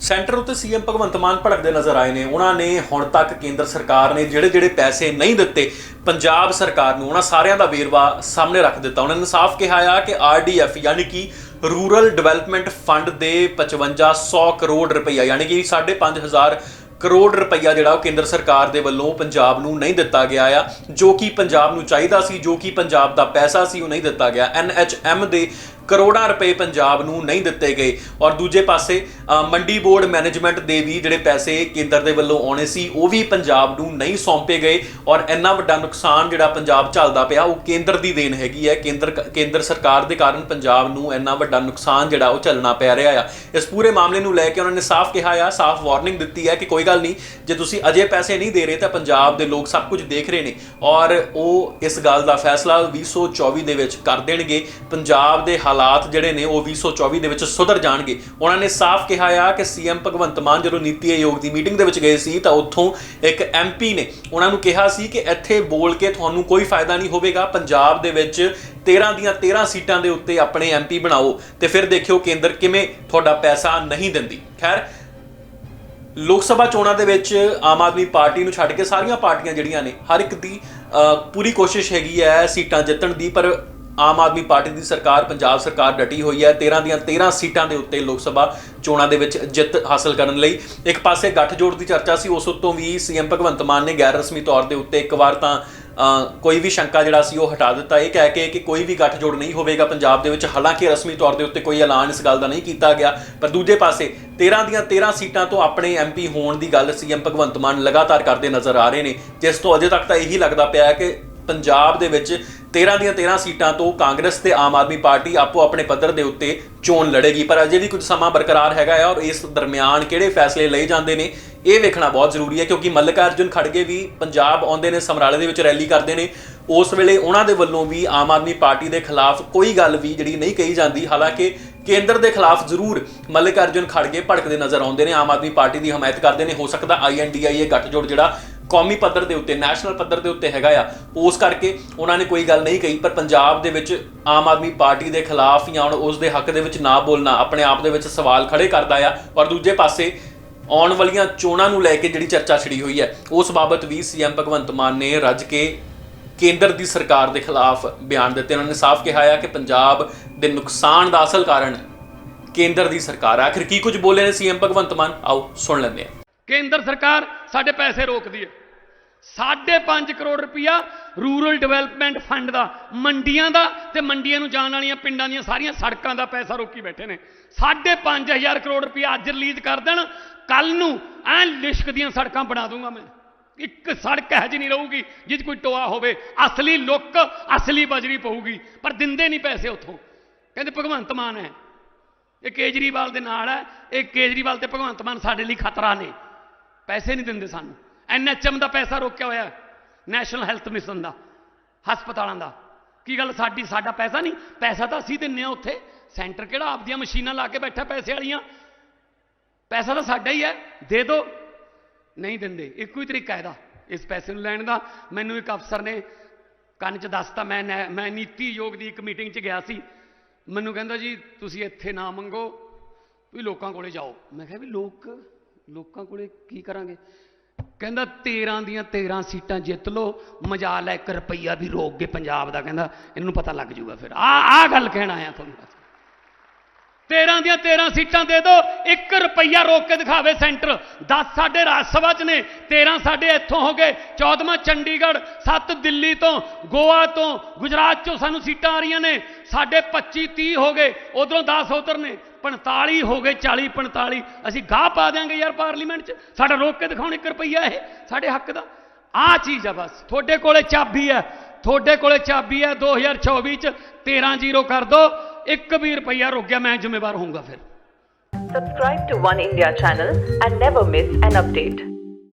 Centre ਉੱਤੇ CM Bhagwant Mann ਭੜਕਦੇ ਨਜ਼ਰ ਆਏ ਨੇ। ਉਹਨਾਂ ਨੇ ਹੁਣ ਤੱਕ ਕੇਂਦਰ ਸਰਕਾਰ ਨੇ ਜਿਹੜੇ ਜਿਹੜੇ ਪੈਸੇ ਨਹੀਂ ਦਿੱਤੇ, ਪੰਜਾਬ ਸਰਕਾਰ ਨੂੰ ਉਹਨਾਂ ਸਾਰਿਆਂ ਦਾ ਵੇਰਵਾ ਸਾਹਮਣੇ ਰੱਖ ਦਿੱਤਾ। ਉਹਨਾਂ ਨੇ ਸਾਫ਼ ਕਿਹਾ ਆ ਕਿ ਆਰਡੀਐਫ ਯਾਨੀ ਕਿ ਰੂਰਲ ਡਿਵੈਲਪਮੈਂਟ ਫੰਡ ਦੇ 5500 ਕਰੋੜ ਰੁਪਈਆ, ਯਾਨੀ ਕਿ 5500 ਕਰੋੜ ਰੁਪਈਆ ਜਿਹੜਾ ਉਹ ਕੇਂਦਰ ਸਰਕਾਰ ਦੇ ਵੱਲੋਂ ਪੰਜਾਬ ਨੂੰ ਨਹੀਂ ਦਿੱਤਾ ਗਿਆ ਆ, ਜੋ ਕਿ ਪੰਜਾਬ ਨੂੰ ਚਾਹੀਦਾ ਸੀ, ਜੋ ਕਿ ਪੰਜਾਬ ਦਾ ਪੈਸਾ ਸੀ, ਉਹ ਨਹੀਂ ਦਿੱਤਾ ਗਿਆ। ਐਨਐਚਐਮ ਦੇ ਕਰੋੜਾਂ ਰੁਪਏ ਪੰਜਾਬ ਨੂੰ ਨਹੀਂ ਦਿੱਤੇ ਗਏ। ਔਰ ਦੂਜੇ ਪਾਸੇ ਮੰਡੀ ਬੋਰਡ ਮੈਨੇਜਮੈਂਟ ਦੇ ਵੀ ਜਿਹੜੇ ਪੈਸੇ ਕੇਂਦਰ ਦੇ ਵੱਲੋਂ ਆਉਣੇ ਸੀ, ਉਹ ਵੀ ਪੰਜਾਬ ਨੂੰ ਨਹੀਂ ਸੌਂਪੇ ਗਏ। ਔਰ ਇੰਨਾ ਵੱਡਾ ਨੁਕਸਾਨ ਜਿਹੜਾ ਪੰਜਾਬ ਝੱਲਦਾ ਪਿਆ, ਉਹ ਕੇਂਦਰ ਦੀ ਦੇਣ ਹੈਗੀ ਹੈ। ਕੇਂਦਰ ਕੇਂਦਰ ਸਰਕਾਰ ਦੇ ਕਾਰਨ ਪੰਜਾਬ ਨੂੰ ਇੰਨਾ ਵੱਡਾ ਨੁਕਸਾਨ ਜਿਹੜਾ, ਉਹ ਝੱਲਣਾ ਪੈ ਰਿਹਾ ਆ। ਇਸ ਪੂਰੇ ਮਾਮਲੇ ਨੂੰ ਲੈ ਕੇ ਉਹਨਾਂ ਨੇ ਸਾਫ਼ ਕਿਹਾ ਆ, ਸਾਫ਼ ਵਾਰਨਿੰਗ ਦਿੱਤੀ ਹੈ ਕਿ ਕੋਈ ਗੱਲ ਨਹੀਂ, ਜੇ ਤੁਸੀਂ ਅਜੇ ਪੈਸੇ ਨਹੀਂ ਦੇ ਰਹੇ ਤਾਂ ਪੰਜਾਬ ਦੇ ਲੋਕ ਸਭ ਕੁਝ ਦੇਖ ਰਹੇ ਨੇ। ਔਰ ਉਹ ਇਸ ਗੱਲ ਦਾ ਫੈਸਲਾ 2024 ਦੇ ਵਿੱਚ ਕਰ ਦੇਣਗੇ। ਪੰਜਾਬ ਦੇ ਹਾਲ ਹਾਲਾਤ ਜਿਹੜੇ ਨੇ ਉਹ 2024 ਦੇ ਵਿੱਚ ਸੁਧਰ ਜਾਣਗੇ। ਉਹਨਾਂ ਨੇ ਸਾਫ਼ ਕਿਹਾ ਆ ਕਿ ਸੀਐਮ ਭਗਵੰਤ ਮਾਨ ਜਦੋਂ ਨੀਤੀ ਆਯੋਗ ਦੀ ਮੀਟਿੰਗ ਦੇ ਵਿੱਚ ਗਏ ਸੀ ਤਾਂ ਉੱਥੋਂ ਇੱਕ ਐਮਪੀ ਨੇ ਉਹਨਾਂ ਨੂੰ ਕਿਹਾ ਸੀ ਕਿ ਇੱਥੇ ਬੋਲ ਕੇ ਤੁਹਾਨੂੰ ਕੋਈ ਫਾਇਦਾ ਨਹੀਂ ਹੋਵੇਗਾ। ਪੰਜਾਬ ਦੇ ਵਿੱਚ 13 ਦੀਆਂ 13 ਸੀਟਾਂ ਦੇ ਉੱਤੇ ਆਪਣੇ ਐਮਪੀ ਬਣਾਓ ਤੇ ਫਿਰ ਦੇਖਿਓ ਕੇਂਦਰ ਕਿਵੇਂ ਤੁਹਾਡਾ ਪੈਸਾ ਨਹੀਂ ਦਿੰਦੀ। ਖੈਰ, ਲੋਕ ਸਭਾ ਚੋਣਾਂ ਦੇ ਵਿੱਚ ਆਮ ਆਦਮੀ ਪਾਰਟੀ ਨੂੰ ਛੱਡ ਕੇ ਸਾਰੀਆਂ ਪਾਰਟੀਆਂ ਜਿਹੜੀਆਂ ਨੇ, ਹਰ ਇੱਕ ਦੀ ਪੂਰੀ ਕੋਸ਼ਿਸ਼ ਹੈਗੀ ਹੈ ਸੀਟਾਂ ਜਿੱਤਣ ਦੀ, ਪਰ ਆਮ ਆਦਮੀ ਪਾਰਟੀ ਦੀ ਸਰਕਾਰ, ਪੰਜਾਬ ਸਰਕਾਰ ਡਟੀ ਹੋਈ ਹੈ। 13 ਦੀਆਂ 13 ਸੀਟਾਂ ਦੇ ਉੱਤੇ ਲੋਕ ਸਭਾ ਚੋਣਾਂ ਦੇ ਵਿੱਚ ਜਿੱਤ ਹਾਸਲ ਕਰਨ ਲਈ। ਇੱਕ ਪਾਸੇ ਗੱਠਜੋੜ ਦੀ ਚਰਚਾ ਸੀ, ਉਸ ਉੱਤੋਂ ਵੀ ਸੀਐਮ ਭਗਵੰਤ ਮਾਨ ਨੇ ਗੈਰ ਰਸਮੀ ਤੌਰ ਦੇ ਉੱਤੇ ਇੱਕ ਵਾਰ ਤਾਂ ਕੋਈ ਵੀ ਸ਼ੰਕਾ ਜਿਹੜਾ ਸੀ ਉਹ ਹਟਾ ਦਿੱਤਾ। ਇਹ ਕਹਿ ਕੇ ਕਿ ਕੋਈ ਵੀ ਗੱਠਜੋੜ ਨਹੀਂ ਹੋਵੇਗਾ ਪੰਜਾਬ ਦੇ ਵਿੱਚ। ਹਾਲਾਂਕਿ ਰਸਮੀ ਤੌਰ ਦੇ ਉੱਤੇ ਕੋਈ ਐਲਾਨ ਇਸ ਗੱਲ ਦਾ ਨਹੀਂ ਕੀਤਾ ਗਿਆ। ਪਰ ਦੂਜੇ ਪਾਸੇ 13 ਦੀਆਂ 13 ਸੀਟਾਂ ਤੋਂ ਆਪਣੇ ਐਮਪੀ ਹੋਣ ਦੀ ਗੱਲ ਸੀਐਮ ਭਗਵੰਤ ਮਾਨ ਲਗਾਤਾਰ ਕਰਦੇ ਨਜ਼ਰ ਆ ਰਹੇ ਨੇ। ਜਿਸ ਤੋਂ ਅਜੇ ਤੱਕ ਤਾਂ ਇਹੀ ਲੱਗਦਾ ਪਿਆ ਹੈ ਕਿ ਪੰਜਾਬ ਦੇ ਵਿੱਚ 13 ਦੀਆਂ 13 ਸੀਟਾਂ ਤੋਂ ਕਾਂਗਰਸ ਤੇ ਆਮ ਆਦਮੀ ਪਾਰਟੀ ਆਪੋ ਆਪਣੇ ਪੱਧਰ ਦੇ ਉੱਤੇ ਚੋਣ ਲੜੇਗੀ, ਪਰ ਅਜੇ ਵੀ ਕੁਝ ਸਮਾਂ ਬਰਕਰਾਰ ਹੈਗਾ ਹੈ ਔਰ ਇਸ ਦਰਮਿਆਨ ਕਿਹੜੇ ਫੈਸਲੇ ਲਏ ਜਾਂਦੇ ਨੇ, ਇਹ ਵੇਖਣਾ ਬਹੁਤ ਜ਼ਰੂਰੀ ਹੈ ਕਿਉਂਕਿ ਮੱਲਿਕਾ ਅਰਜੁਨ ਖੜਗੇ ਵੀ ਪੰਜਾਬ ਆਉਂਦੇ ਨੇ, ਸਮਰਾਲੇ ਦੇ ਵਿੱਚ ਰੈਲੀ ਕਰਦੇ ਨੇ, ਉਸ ਵੇਲੇ ਉਹਨਾਂ ਦੇ ਵੱਲੋਂ ਵੀ ਆਮ ਆਦਮੀ ਪਾਰਟੀ ਦੇ ਖਿਲਾਫ ਕੋਈ ਗੱਲ ਵੀ ਜਿਹੜੀ ਨਹੀਂ ਕਹੀ ਜਾਂਦੀ, ਹਾਲਾਂਕਿ ਕੇਂਦਰ ਦੇ ਖਿਲਾਫ ਜ਼ਰੂਰ ਮੱਲਿਕ ਅਰਜੁਨ ਖੜਗੇ ਭੜਕਦੇ ਨਜ਼ਰ ਆਉਂਦੇ ਨੇ, ਆਮ ਆਦਮੀ ਪਾਰਟੀ ਦੀ ਹਮਾਇਤ ਕਰਦੇ ਨੇ, ਹੋ ਸਕਦਾ ਆਈਐਨਡੀਆਈ ਇਹ ਗੱਠਜੋੜ ਜਿਹੜਾ ਕੌਮੀ ਪੱਧਰ ਦੇ ਉੱਤੇ, ਨੈਸ਼ਨਲ ਪੱਧਰ ਦੇ ਉੱਤੇ ਹੈਗਾ ਆ। ਉਸ ਕਰਕੇ ਉਹਨਾਂ ਨੇ ਕੋਈ ਗੱਲ ਨਹੀਂ ਕਹੀ, ਪਰ ਪੰਜਾਬ ਦੇ ਵਿੱਚ ਆਮ ਆਦਮੀ ਪਾਰਟੀ ਦੇ ਖਿਲਾਫ ਜਾਂ ਉਸ ਦੇ ਹੱਕ ਦੇ ਵਿੱਚ ਨਾ ਬੋਲਣਾ, ਆਪਣੇ ਆਪ ਦੇ ਵਿੱਚ ਸਵਾਲ ਖੜੇ ਕਰਦਾ ਆ। ਔਰ ਦੂਜੇ ਪਾਸੇ ਆਉਣ ਵਾਲੀਆਂ ਚੋਣਾਂ ਨੂੰ ਲੈ ਕੇ ਜਿਹੜੀ ਚਰਚਾ ਛਿੜੀ ਹੋਈ ਹੈ, ਉਸ ਬਾਬਤ ਵੀ ਸੀਐਮ ਭਗਵੰਤ ਮਾਨ ਨੇ ਰੱਜ ਕੇ ਕੇਂਦਰ ਦੀ ਸਰਕਾਰ ਦੇ ਖਿਲਾਫ ਬਿਆਨ ਦਿੱਤੇ। ਉਹਨਾਂ ਨੇ ਸਾਫ਼ ਕਿਹਾ ਆ ਕਿ ਪੰਜਾਬ ਦੇ ਨੁਕਸਾਨ ਦਾ ਅਸਲ ਕਾਰਨ ਕੇਂਦਰ ਦੀ ਸਰਕਾਰ ਆਖਿਰ ਕੀ ਕੁਝ ਬੋਲੇ ਨੇ ਸੀਐਮ ਭਗਵੰਤ ਮਾਨ? ਆਓ ਸੁਣ ਲੈਂਦੇ ਹਾਂ। ਕੇਂਦਰ ਸਰਕਾਰ ਸਾਡੇ ਪੈਸੇ ਰੋਕਦੀ ਹੈ। 5.5 ਕਰੋੜ ਰੁਪਇਆ ਰੂਰਲ ਡਿਵੈਲਪਮੈਂਟ ਫੰਡ ਦਾ, ਮੰਡੀਆਂ ਦਾ ਤੇ ਮੰਡੀਆਂ ਨੂੰ ਜਾਣ ਵਾਲੀਆਂ ਪਿੰਡਾਂ ਦੀਆਂ ਸਾਰੀਆਂ ਸੜਕਾਂ ਦਾ ਪੈਸਾ ਰੋਕੀ ਬੈਠੇ ਨੇ। 5.5000 ਕਰੋੜ ਰੁਪਇਆ ਅੱਜ ਰਿਲੀਜ਼ ਕਰ ਦੇਣ ਕੱਲ ਨੂੰ ਐ ਲਿਸ਼ਕ ਦੀਆਂ ਸੜਕਾਂ ਬਣਾ ਦੂੰਗਾ ਮੈਂ। ਇੱਕ ਸੜਕ ਇਹੋ ਜਿਹੀ ਨਹੀਂ ਰਹੂਗੀ ਜਿੱਦ ਕੋਈ ਟੋਆ ਹੋਵੇ। ਅਸਲੀ ਲੁੱਕ, ਅਸਲੀ ਬਜਰੀ ਪਊਗੀ, ਪਰ ਦਿੰਦੇ ਨਹੀਂ ਪੈਸੇ ਉੱਥੋਂ। ਕਹਿੰਦੇ ਭਗਵੰਤ ਮਾਨ ਹੈ। ਇਹ ਕੇਜਰੀਵਾਲ ਦੇ ਨਾਲ ਹੈ। ਇਹ ਕੇਜਰੀਵਾਲ ਤੇ ਭਗਵੰਤ ਮਾਨ ਸਾਡੇ ਲਈ ਖਤਰਾ ਨੇ। ਪੈਸੇ ਨਹੀਂ ਦਿੰਦੇ ਸਾਨੂੰ। ਐਨਐਚਐਮ ਦਾ ਪੈਸਾ ਰੋਕਿਆ ਹੋਇਆ ਨੈਸ਼ਨਲ ਹੈਲਥ ਮਿਸ਼ਨ ਦਾ, ਹਸਪਤਾਲਾਂ ਦਾ। ਕੀ ਗੱਲ ਸਾਡੀ, ਸਾਡਾ ਪੈਸਾ ਨਹੀਂ? ਪੈਸਾ ਤਾਂ ਅਸੀਂ ਦਿੰਨੇ ਆ ਉੱਥੇ। ਸੈਂਟਰ ਕਿਹੜਾ ਆਪਦੀਆਂ ਮਸ਼ੀਨਾਂ ਲਾ ਕੇ ਬੈਠਾ ਪੈਸੇ ਵਾਲੀਆਂ? ਪੈਸਾ ਤਾਂ ਸਾਡਾ ਹੀ ਹੈ, ਦੇ ਦਿਓ ਨਹੀਂ ਦਿੰਦੇ, ਇੱਕੋ ਹੀ ਤਰੀਕਾ ਇਹਦਾ। ਇਸ ਪੈਸੇ ਨੂੰ ਲੈਣ ਦਾ ਮੈਨੂੰ ਇੱਕ ਅਫਸਰ ਨੇ ਕੰਨ 'ਚ ਦੱਸਤਾ, ਮੈਂ ਨੈ- ਮੈਂ ਨੀਤੀ ਯੋਗ ਦੀ ਇੱਕ ਮੀਟਿੰਗ 'ਚ ਗਿਆ ਸੀ। ਮੈਨੂੰ ਕਹਿੰਦਾ ਜੀ, ਤੁਸੀਂ ਇੱਥੇ ਨਾ ਮੰਗੋ, ਵੀ ਲੋਕਾਂ ਕੋਲੇ ਜਾਓ। ਮੈਂ ਕਿਹਾ ਵੀ ਲੋਕ ਲੋਕਾਂ ਕੋਲੇ ਕੀ ਕਰਾਂਗੇ? ਕਹਿੰਦਾ 13 ਦੀਆਂ 13 ਸੀਟਾਂ ਜਿੱਤ ਲਓ, ਮਜ਼ਾ ਲੈ 1 ਰੁਪਈਆ ਵੀ ਰੋਕ ਗਏ ਪੰਜਾਬ ਦਾ। ਕਹਿੰਦਾ, ਇਹਨੂੰ ਪਤਾ ਲੱਗ ਜੂਗਾ ਫਿਰ। ਆ ਆ ਗੱਲ ਕਹਿਣ ਆਇਆ ਤੁਹਾਨੂੰ ਬਸ। 13 ਦੀਆਂ 13 ਸੀਟਾਂ ਦੇ ਦਿਓ 1 ਰੁਪਈਆ ਰੋਕ ਕੇ ਦਿਖਾਵੇ ਸੈਂਟਰ। 10 ਸਾਡੇ ਰਾਜ ਸਭਾ 'ਚ ਨੇ 13 ਸਾਡੇ ਇੱਥੋਂ ਹੋ ਗਏ। 14ਵਾਂ ਚੰਡੀਗੜ੍ਹ 7 ਦਿੱਲੀ ਤੋਂ, ਗੋਆ ਤੋਂ, ਗੁਜਰਾਤ 'ਚੋਂ ਸਾਨੂੰ ਸੀਟਾਂ ਆ ਰਹੀਆਂ ਨੇ। ਸਾਡੇ 25 30 ਹੋ ਗਏ, ਉਧਰੋਂ 10 ਉਧਰ ਨੇ 45 ਹੋ ਗਏ 40 45 ਅਸੀਂ ਗਾਹ ਪਾ ਦਿਆਂਗੇ ਯਾਰ ਪਾਰਲੀਮੈਂਟ 'ਚ। ਸਾਡਾ ਰੋਕ ਕੇ ਦਿਖਾਉਣ 1 ਰੁਪਈਆ ਇਹ, ਸਾਡੇ ਹੱਕ ਦਾ। ਆਹ ਚੀਜ਼ ਆ ਬਸ। ਤੁਹਾਡੇ ਕੋਲੇ ਚਾਬੀ ਹੈ। ਤੁਹਾਡੇ ਕੋਲੇ ਚਾਬੀ ਹੈ 2024 'ਚ। 13 ਜ਼ੀਰੋ ਕਰ ਦੋ। ਇੱਕ ਵੀ ਰੁਪਈਆ ਰੁਕ ਗਿਆ, ਮੈਂ ਜ਼ਿੰਮੇਵਾਰ ਹੋਊਂਗਾ ਫਿਰ। Subscribe to One India channel and never miss an update.